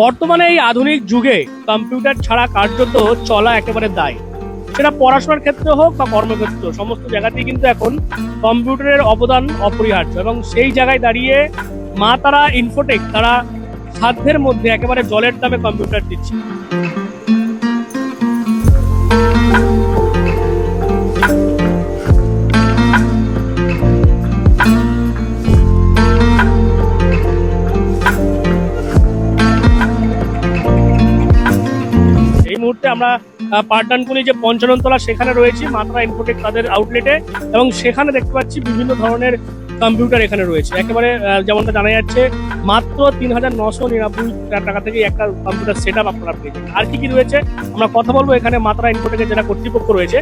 বর্তমানে এই আধুনিক যুগে কম্পিউটার ছাড়া কার্যত চলা একেবারে দায়। সেটা পড়াশোনার ক্ষেত্রে হোক বা কর্মক্ষেত্রে সমস্ত জায়গাতেই কিন্তু এখন কম্পিউটারের অবদান অপরিহার্য এবং সেই জায়গায় দাঁড়িয়ে মা তারা ইনফোটেক তারা সাধ্যের মধ্যে একেবারে জলের দামে কম্পিউটার দিচ্ছে। মুহূর্তে আমরা পাটডানকুনি যে পঞ্চাননতলা সেখানে রয়েছি, মাত্রা ইনফোটেক তাদের আউটলেটে এবং সেখানে দেখতে পাচ্ছি বিভিন্ন ধরনের কম্পিউটার এখানে রয়েছে। একেবারে যেমনটা জানা যাচ্ছে, মাত্র তিন হাজার নশো নিরানব্বই টাকা থেকে একটা কম্পিউটার সেট আপ আপনারা পেয়েছেন আর কি কি রয়েছে, আমরা কথা বলব এখানে মাত্রা ইনফোটেকের যারা কর্তৃপক্ষ রয়েছে।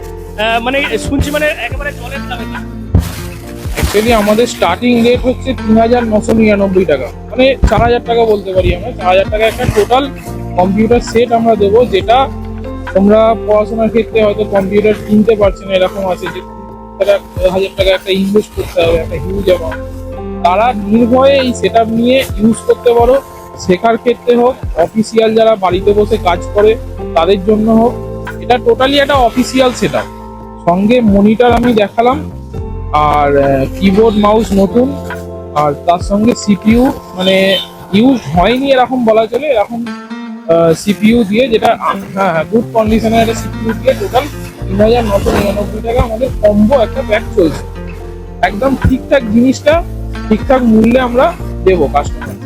মানে শুনছি মানে একেবারে জলের দামে। অ্যাকচুয়ালি আমাদের স্টার্টিং রেট হচ্ছে তিন হাজার নশো নিরানব্বই টাকা। মানে চার হাজার টাকা বলতে পারি আমরা। চার হাজার টাকা একটা টোটাল কম্পিউটার সেট আমরা দেবো, যেটা তোমরা পড়াশোনার ক্ষেত্রে হয়তো কম্পিউটার কিনতে পারছে না, এরকম আছে যে হাজার টাকা একটা ইনভেস্ট করতে হবে, একটা হিউজ অ্যামাউন্ট তারা নির্ভয়ে এই সেট নিয়ে ইউজ করতে পারো। শেখার ক্ষেত্রে হোক অফিসিয়াল যারা বাড়িতে বসে কাজ করে, তাদের জন্য হোক। এটা টোটালি একটা অফিসিয়াল সেট সঙ্গে মনিটর আমি দেখালাম। আর কিবোর্ড মাউস নতুন, আর তার সঙ্গে সিপিইউ মানে ইউজ হয়নি এরকম বলা চলে, এরকম সিপিইউ দিয়ে যেটা হ্যাঁ হ্যাঁ গুড কন্ডিশনে একটা সিপিইউ দিয়ে টোটাল তিন হাজার নশো নিরানব্বই টাকা আমাদের কম্বো একটা প্যাক চলছে। একদম ঠিকঠাক জিনিসটা, ঠিকঠাক মূল্যে আমরা দেবো কাস্টমার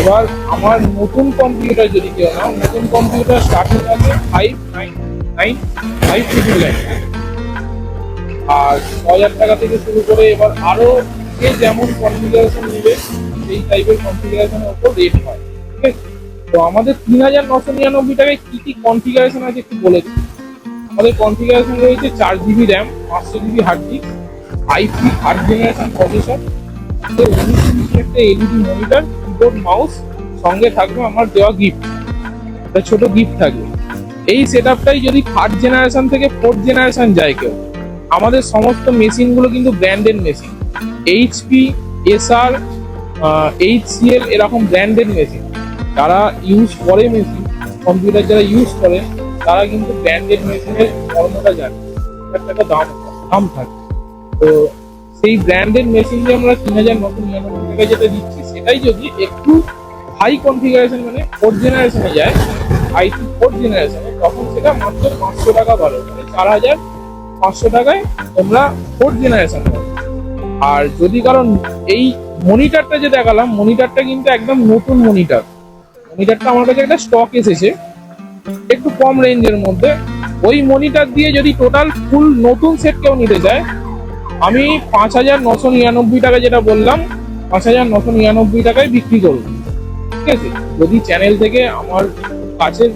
এবার আমার নতুন কম্পিউটার যদি কেউ নাও, নতুন কম্পিউটার স্টার্টিং আছে five nine nine five triple nine আর ছ হাজার টাকা থেকে শুরু করে এবার আরও যে যেমন কনফিগারেশন নেবে, সেই টাইপের কনফিগারেশনের উপর রেট হয়, ঠিক আছে? তো আমাদের তিন হাজার নশো নিরানব্বই টাকায় কি কি কনফিগারেশন আছে একটু বলে দিই আমাদের কনফিগারেশন রয়েছে চার জিবি র্যাম পাঁচশো GB hard disk IP third generation processor একটা এলইডি মনিটর কিবোর্ড মাউস সঙ্গে থাকবে আমার দেওয়া গিফট একটা ছোট গিফট থাকবে। এই সেট আপটাই যদি থার্ড জেনারেশন থেকে ফোর্থ জেনারেশন যায় কেউ আমাদের সমস্ত মেশিনগুলো কিন্তু branded machine HP Acer HCL এরকম ব্র্যান্ডেড মেশিন যারা ইউজ করে মেশিন কম্পিউটার যারা ইউজ করে, তারা কিন্তু ব্র্যান্ডেড মেশিনের কর্মটা জানে। একটা দাম দাম থাকে। তো সেই ব্র্যান্ডেড মেশিন যে আমরা তিন হাজার নতুন নিরানব্বই যেটা দিচ্ছি, সেটাই যদি একটু হাই কনফিগারেশন মানে ফোর্থ জেনারেশনে যায় আইটি ফোর্থ জেনারেশনে তখন সেটা মাত্র পাঁচশো টাকা বাড়ে মানে চার হাজার পাঁচশো টাকায় তোমরা ফোর্থ জেনারেশন পাবে। আর যদি কারণ এই মনিটরটা যে দেখালাম মনিটরটা কিন্তু একদম নতুন মনিটর মনিটারটা আমার কাছে একটা স্টক এসেছে, একটু কম রেঞ্জের মধ্যে। ওই মনিটার দিয়ে যদি টোটাল ফুল নতুন সেট কেউ নিতে চায়, আমি পাঁচ হাজার নশো নিরানব্বই টাকা যেটা বললাম, পাঁচ হাজার নশো নিরানব্বই টাকায় বিক্রি করব। ঠিক আছে? যদি চ্যানেল থেকে আমার কাছের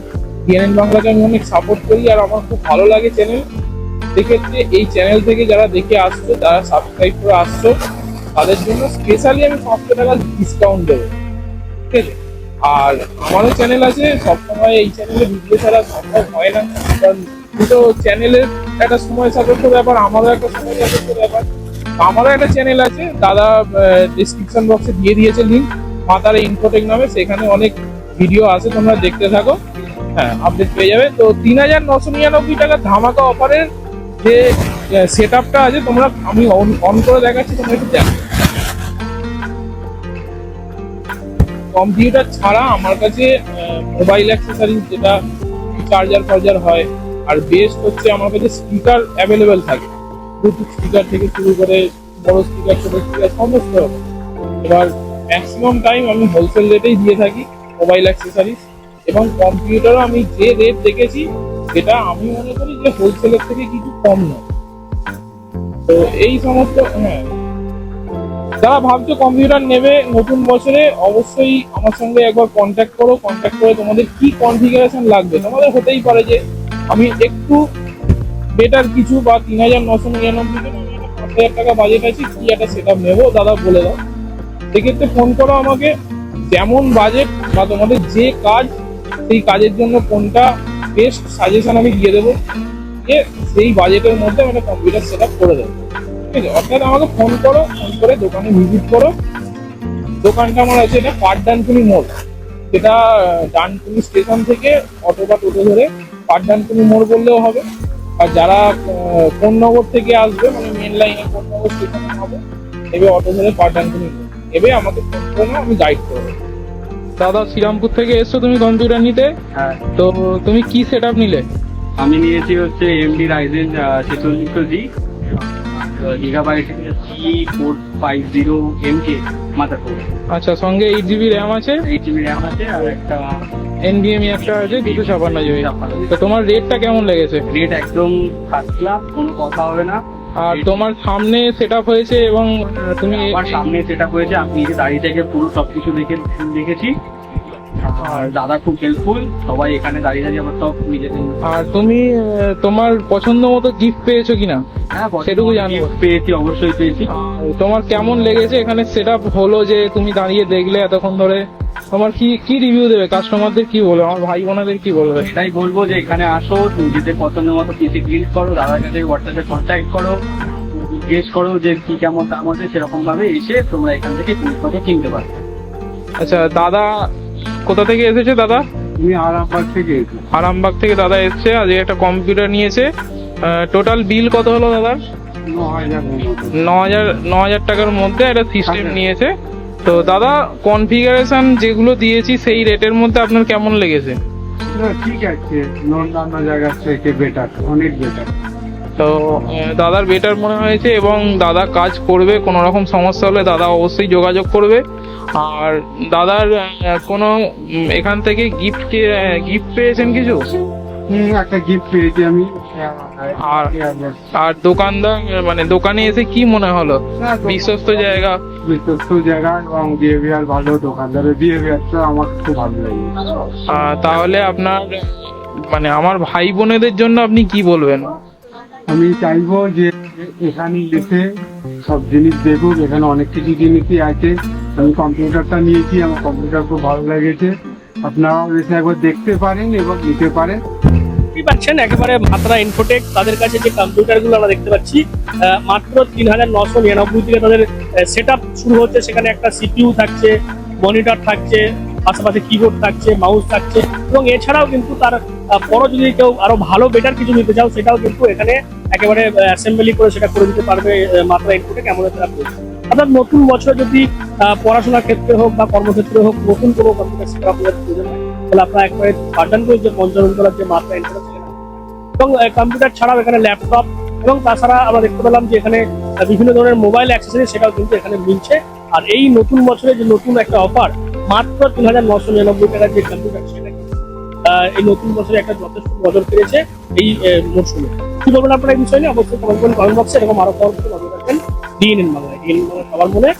বাংলাকে আমি অনেক সাপোর্ট করি আর আমার খুব ভালো লাগে চ্যানেল সেক্ষেত্রে এই চ্যানেল থেকে যারা দেখে আসছো, যারা সাবস্ক্রাইব করে আসছো, তাদের জন্য স্পেশালি আমি পাঁচশো টাকা ডিসকাউন্ট দেবো। ঠিক আছে? আর আমারও চ্যানেল আছে, সবসময় এই চ্যানেলে ভিডিও ছাড়া সম্ভব হয় না। কারণ দুটো চ্যানেলের একটা সময় সাপেক্ষ ব্যাপার, আমারও একটা সময় সাপেক্ষ ব্যাপার। আমারও একটা চ্যানেল আছে, দাদা ডিসক্রিপশন বক্সে দিয়ে দিয়েছে লিঙ্ক মাতার ইনফোটেক নামে সেখানে অনেক ভিডিও আছে, তোমরা দেখতে থাকো। হ্যাঁ আপডেট পেয়ে যাবে। তো তিন হাজার নশো নিরানব্বই টাকা ধামাকা অফারের যে সেট আপটা আছে, তোমরা, আমি অন করে দেখাচ্ছি, তোমরা একটু দেখো। কম্পিউটার ছাড়া আমার কাছে মোবাইল অ্যাক্সেসরিজ যেটা চার্জার ফার্জার হয়, আর বেস্ট হচ্ছে আমার কাছে স্পিকার অ্যাভেলেবেল থাকে। ব্লুটুথ স্পিকার থেকে শুরু করে বড় স্পিকার ছোট স্পিকার সমস্ত এবার ম্যাক্সিমাম টাইম আমি হোলসেল রেটেই দিয়ে থাকি মোবাইল অ্যাক্সেসরিজ এবং কম্পিউটারও আমি যে রেট দেখেছি সেটা আমি মনে করি যে হোলসেলের থেকে কিছু কম নয়। তো এই সমস্ত হ্যাঁ। যারা ভাবছ কম্পিউটার নেবে নতুন বছরে, অবশ্যই আমার সঙ্গে একবার কন্ট্যাক্ট করো। কন্ট্যাক্ট করে তোমাদের কি কনফিগারেশন লাগবে। তোমাদের হতেই পারে যে আমি একটু বেটার কিছু বা তিন হাজার নশো নিরানব্বই পাঁচ হাজার টাকা বাজেট আছে, কি একটা সেট আপ নেব, দাদা বলে দাও। সেক্ষেত্রে ফোন করো আমাকে। যেমন বাজেট বা তোমাদের যে কাজ, সেই কাজের জন্য কোনটা বেস্ট সাজেশন আমি দিয়ে দেবো দিয়ে সেই বাজেটের মধ্যে আমি একটা কম্পিউটার সেট আপ করে দেবো। ঠিক আছে? অর্থাৎ আমাকে ফোন করো ফোন করে দোকানে ভিজিট করো। দোকানটা আমার আছে এটা পাটডানকুনি মোড়। সেটা ডানকুনি স্টেশন থেকে অটো বা টোটো ধরে পাট পাটডানকুনি মোড় বললেও হবে। আর যারা কোন্নগর থেকে আসবে মানে মেন লাইনে কোন্নগর স্টেশনে হবে এবে অটো ধরে পাটডানকুনি মোড়। এবে আমাকে ফোন করে, আমি গাইড করব দাদা শ্রীরামপুর থেকে এসছো তুমি কম্পিউটার নিতে হ্যাঁ। তো তুমি কি সেট আপ নিলে? আমি নিয়েছি হচ্ছে AMD Ryzen ছেচল্লিশশো G gigabyte C four five zero M K আচ্ছা সঙ্গে এইট জিবি র্যাম আছে? এইট জিবি র্যাম আছে আর একটা এনভিএমই একটা আছে দুশো ছাপান্ন জিবি তো তোমার রেটটা কেমন লেগেছে? রেট একদম ফার্স্ট ক্লাস কোনো কথা হবে না। আর তোমার সামনে সেট আপ হয়েছে এবং তুমি আমার সামনে যেটা হয়েছে আমি নিজে দাঁড়িয়ে থেকে পুরো সবকিছু দেখে দেখেছি। আর দাদা খুব হেল্পফুল সবাই এখানে দাঁড়িয়ে দাঁড়িয়ে আমার সব নিজেদের আর তুমি তোমার পছন্দ মতো গিফট পেয়েছ কিনা? হ্যাঁ সেটুকু জানব। পেয়েছি অবশ্যই পেয়েছি। তোমার কেমন লেগেছে? এখানে সেট হলো যে তুমি দাঁড়িয়ে দেখলে এতক্ষণ ধরে। তোমার কি কি রিভিউ দেবে? কাস্টমারদের কি বলবে? আমার ভাই বোনাদের কি বলবে? এটাই বলব যে এখানে আসো নিজেদের পছন্দ মতো পিসি ক্লিন করো দাদার কাছে হোয়াটসঅ্যাপে কন্ট্যাক্ট করো জিজ্ঞেস করো যে কি কেমন দাম আছে সেরকম ভাবে এসে তোমরা এখান থেকে জিনিসপত্র কিনতে পারো আচ্ছা দাদা কোথা থেকে এসেছে দাদা? আরামবাগ থেকে আরামবাগ থেকে দাদা এসছে আজকে একটা কম্পিউটার নিয়েছে। টোটাল বিল কত হলো দাদার? ন হাজার ন হাজার টাকার মধ্যে একটা সিস্টেম আচ্ছা। নিয়েছে। তো দাদা কনফিগারেশন যেগুলো দিয়েছি সেই রেটের মধ্যে আপনার কেমন লেগেছে? ঠিক আছে। অন্যান্য থেকে বেটার অনেক বেটার তো দাদার বেটার মনে হয়েছে এবং দাদা কাজ করবে কোনো রকম সমস্যা হলে দাদা অবশ্যই যোগাযোগ করবে। আর দাদার কোনো এখান থেকে গিফট গিফট পেয়েছেন কিছু? একটা গিফট পেয়েছি আমি। আর আর দোকানদার মানে দোকানে এসে কি মনে হলো? বিশ্বস্ত জায়গা। বিশ্বস্ত জায়গা এবং বিহেভিয়ার ভালো দোকানদারের বিহেভিয়ারটা আমার খুব ভালো লাগে। তাহলে আপনার মানে আমার ভাই বোনেদের জন্য আপনি কি বলবেন? আমি চাইব যে এখানে এসে সব জিনিস দেখুক এখানে অনেক কিছু জিনিসই আছে। আমি কম্পিউটারটা নিয়েছি, আমার কম্পিউটার খুব ভালো লেগেছে। আপনারাও এসে একবার দেখতে পারেন এবং নিতে পারেন। দেখতেই পাচ্ছেন? একেবারে মাত্রা ইনফোটেক তাদের কাছে যে কম্পিউটারগুলো আমরা দেখতে পাচ্ছি মাত্র তিন হাজার নশো নিরানব্বই থেকে তাদের সেট শুরু হচ্ছে। সেখানে একটা সিপিইউ থাকছে মনিটর থাকছে, পাশাপাশি কিবোর্ড থাকছে মাউস থাকছে। এবং এছাড়াও কিন্তু তার পরও যদি কেউ আরও ভালো বেটার কিছু নিতে চাও, সেটাও কিন্তু এখানে একেবারে অ্যাসেম্বলি করে সেটা করে দিতে পারবে মাত্রা ইনফোটেক এমন একটা অর্থাৎ নতুন বছরে যদি পড়াশোনার ক্ষেত্রে হোক বা কর্মক্ষেত্রে হোক নতুন কোনো কম্পিউটার আপনারা একবারে পাঠান করে যে পঞ্চানন যে মাত্রা এবং কম্পিউটার ছাড়াও এখানে ল্যাপটপ এবং তাছাড়া আমরা দেখতে পেলাম যে এখানে বিভিন্ন ধরনের মোবাইল অ্যাক্সেসরি সেটাও কিন্তু এখানে মিলছে। আর এই নতুন বছরে যে নতুন একটা অফার মাত্র তিন হাজার নশো নিরানব্বই টাকার যে কম্পিউটার সেটা এই নতুন বছরে একটা যথেষ্ট নজর পেয়েছে এই মরশুমে। কি বলবেন আপনারা এই বিষয় নিয়ে? অবশ্যই কমেন্ট করুন কমেন্ট বক্সে এরকম আরও খবর নজর রাখবেন। ডিএনএন বাংলায় ডিএনএন বাংলা সবার মনে